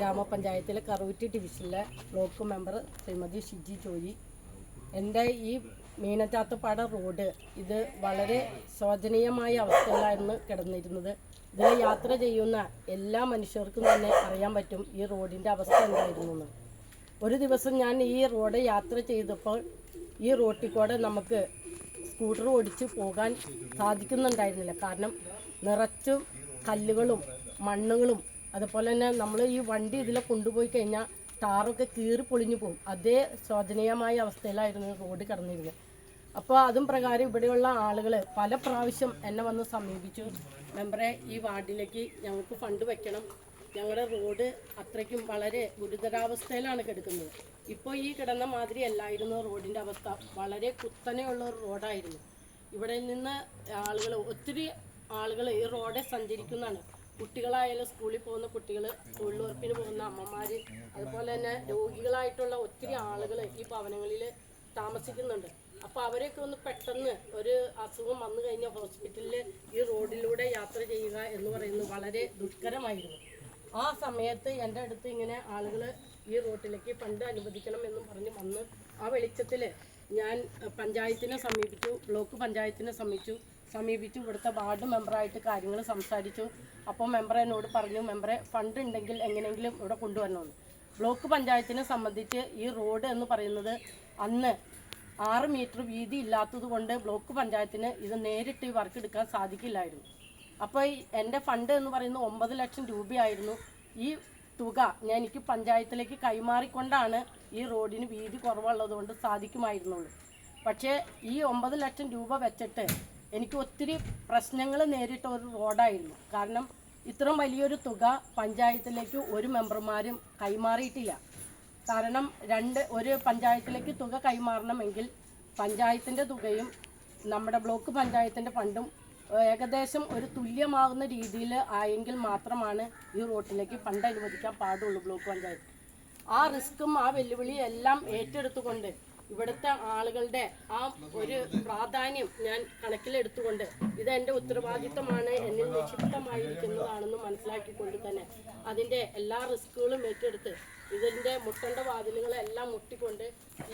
ഗ്രാമപഞ്ചായത്തിലെ കറുവറ്റി ഡിവിഷനിലെ block member Shrimati Shiji Joy. എന്റെ ഈ മീനച്ചാത്തുപാട റോഡ് ഇത് വളരെ ശോചനീയമായ അവസ്ഥയിലായിരുന്നു കിടന്നിരുന്നത്. ഇതിൽ യാത്ര ചെയ്യുന്ന എല്ലാ മനുഷ്യർക്കും തന്നെ അറിയാൻ പറ്റും ഈ റോഡിന്റെ അവസ്ഥ എന്തായിരുന്നു എന്ന്. ഒരു ദിവസം ഞാൻ ഈ റോഡ് യാത്ര ചെയ്തപ്പോൾ ഈ റോട്ടിൽ കൂടെ നമുക്ക് സ്കൂട്ടർ ഓടിച്ച് പോകാൻ സാധിക്കുന്നുണ്ടായിരുന്നില്ല. കാരണം നിറച്ചും കല്ലുകളും മണ്ണുകളും അതുപോലെ തന്നെ നമ്മൾ ഈ വണ്ടി ഇതിൽ കൊണ്ടുപോയി കഴിഞ്ഞാൽ ടാറൊക്കെ കീറി പൊളിഞ്ഞു പോകും അതേ ശോചനീയമായ അവസ്ഥയിലായിരുന്നു റോഡ് കിടന്നിരുന്നത്. അപ്പോൾ അതും പ്രകാരം ഇവിടെയുള്ള ആളുകൾ പല പ്രാവശ്യം എന്നെ വന്ന് സമീപിച്ചു. മെമ്പറെ ഈ വാർഡിലേക്ക് ഞങ്ങൾക്ക് ഫണ്ട് വയ്ക്കണം ഞങ്ങളുടെ റോഡ് അത്രയ്ക്കും വളരെ ഗുരുതരാവസ്ഥയിലാണ് കിടക്കുന്നത്. ഇപ്പോൾ ഈ കിടന്ന മാതിരി അല്ലായിരുന്നു റോഡിന്റെ അവസ്ഥ. വളരെ കുത്തനെയുള്ള ഒരു റോഡായിരുന്നു. ഇവിടെ നിന്ന് ആളുകൾ ഒത്തിരി ആളുകൾ ഈ റോഡെ സഞ്ചരിക്കുന്നതാണ്. കുട്ടികളായാലും സ്കൂളിൽ പോകുന്ന കുട്ടികൾ തൊഴിലുറപ്പിന് പോകുന്ന അമ്മമാർ അതുപോലെ തന്നെ രോഗികളായിട്ടുള്ള ഒത്തിരി ആളുകൾ ഈ ഭവനങ്ങളിൽ താമസിക്കുന്നുണ്ട്. അപ്പോൾ അവരെയൊക്കെ ഒന്ന് പെട്ടെന്ന് ഒരു അസുഖം വന്നു കഴിഞ്ഞാൽ ഹോസ്പിറ്റലിൽ ഈ റോഡിലൂടെ യാത്ര ചെയ്യുക എന്ന് പറയുന്നത് വളരെ ദുഷ്കരമായിരുന്നു. ആ സമയത്ത് എന്റെ അടുത്ത് ഇങ്ങനെ ആളുകൾ ഈ റോട്ടിലേക്ക് ഫണ്ട് അനുവദിക്കണം എന്നും പറഞ്ഞ് വന്ന് ആ വെളിച്ചത്തിൽ ഞാൻ പഞ്ചായത്തിനെ സമീപിച്ചു ബ്ലോക്ക് പഞ്ചായത്തിനെ സമീപിച്ചു. സമീപിച്ചു. ഇവിടുത്തെ വാർഡ് മെമ്പറായിട്ട് കാര്യങ്ങൾ സംസാരിച്ചു. അപ്പോൾ മെമ്പർ എന്നോട് പറഞ്ഞു മെമ്പറെ ഫണ്ട് ഉണ്ടെങ്കിൽ എങ്ങനെയെങ്കിലും ഇവിടെ കൊണ്ടുവരണമെന്ന്. ബ്ലോക്ക് പഞ്ചായത്തിനെ സംബന്ധിച്ച് ഈ റോഡ് എന്ന് പറയുന്നത് അന്ന് ആറ് മീറ്റർ വീതി ഇല്ലാത്തത് കൊണ്ട് ബ്ലോക്ക് പഞ്ചായത്തിന് ഇത് നേരിട്ട് ഈ വർക്ക് എടുക്കാൻ സാധിക്കില്ലായിരുന്നു. അപ്പോൾ എന്റെ ഫണ്ട് എന്ന് പറയുന്നത് ഒമ്പത് ലക്ഷം രൂപയായിരുന്നു. ഈ തുക ഞാൻ എനിക്ക് പഞ്ചായത്തിലേക്ക് കൈമാറിക്കൊണ്ടാണ് ഈ റോഡിന് വീതി കുറവുള്ളതുകൊണ്ട് സാധിക്കുമായിരുന്നുള്ളൂ. പക്ഷേ ഈ ഒമ്പത് ലക്ഷം രൂപ വെച്ചിട്ട് എനിക്ക് ഒത്തിരി പ്രശ്നങ്ങൾ നേരിട്ട ഒരു റോഡായിരുന്നു. കാരണം ഇത്രയും വലിയൊരു തുക പഞ്ചായത്തിലേക്ക് ഒരു മെമ്പർമാരും കൈമാറിയിട്ടില്ല. കാരണം രണ്ട് ഒരു പഞ്ചായത്തിലേക്ക് തുക കൈമാറണമെങ്കിൽ പഞ്ചായത്തിന്റെ തുകയും നമ്മുടെ ബ്ലോക്ക് പഞ്ചായത്തിന്റെ ഫണ്ടും ഏകദേശം ഒരു തുല്യമാകുന്ന രീതിയിൽ ആയെങ്കിൽ മാത്രമാണ് ഈ റോട്ടിലേക്ക് ഫണ്ട് അനുവദിക്കാൻ പാടുള്ളൂ ബ്ലോക്ക് പഞ്ചായത്ത്. ആ റിസ്ക്കും ആ വെല്ലുവിളിയും എല്ലാം ഏറ്റെടുത്തുകൊണ്ട് ഇവിടുത്തെ ആളുകളുടെ ആ ഒരു പ്രാധാന്യം ഞാൻ കണക്കിലെടുത്തുകൊണ്ട് ഇത് എന്റെ ഉത്തരവാദിത്തമാണ് എന്നിൽ നിക്ഷിപ്തമായിരിക്കുന്നതാണെന്ന് മനസ്സിലാക്കിക്കൊണ്ട് തന്നെ അതിന്റെ എല്ലാ റിസ്കുകളും ഏറ്റെടുത്ത് ഇതിന്റെ മുട്ടണ്ട വാതിലുകളെല്ലാം മുട്ടിക്കൊണ്ട്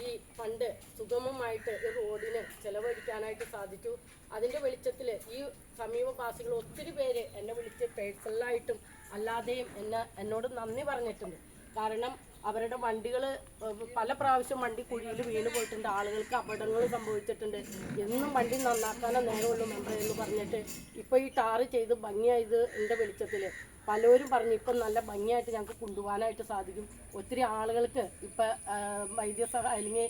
ഈ ഫണ്ട് സുഗമമായിട്ട് ഈ റോഡിന് ചെലവഴിക്കാനായിട്ട് സാധിച്ചു. അതിന്റെ വെളിച്ചത്തിൽ ഈ സമീപവാസികൾ ഒത്തിരി പേര് എന്നെ വിളിച്ച് പേഴ്സണലായിട്ടും അല്ലാതെയും എന്നെ എന്നോട് നന്ദി പറഞ്ഞിട്ടുണ്ട്. കാരണം അവരുടെ വണ്ടികൾ പല പ്രാവശ്യം വണ്ടി കുഴിയിൽ വീണ് പോയിട്ടുണ്ട്. ആളുകൾക്ക് അപകടങ്ങൾ സംഭവിച്ചിട്ടുണ്ട്. എന്നും വണ്ടി നന്നാക്കാനേ നേരമുള്ളൂ മെമ്പർ എന്ന് പറഞ്ഞിട്ട്. ഇപ്പോൾ ഈ ടാറ് ചെയ്ത് ഭംഗിയായത് എന്റെ വെളിച്ചത്തിൽ പലരും പറഞ്ഞു ഇപ്പം നല്ല ഭംഗിയായിട്ട് ഞങ്ങൾക്ക് കൊണ്ടുപോകാനായിട്ട് സാധിക്കും. ഒത്തിരി ആളുകൾക്ക് ഇപ്പം വൈദ്യസഹ അല്ലെങ്കിൽ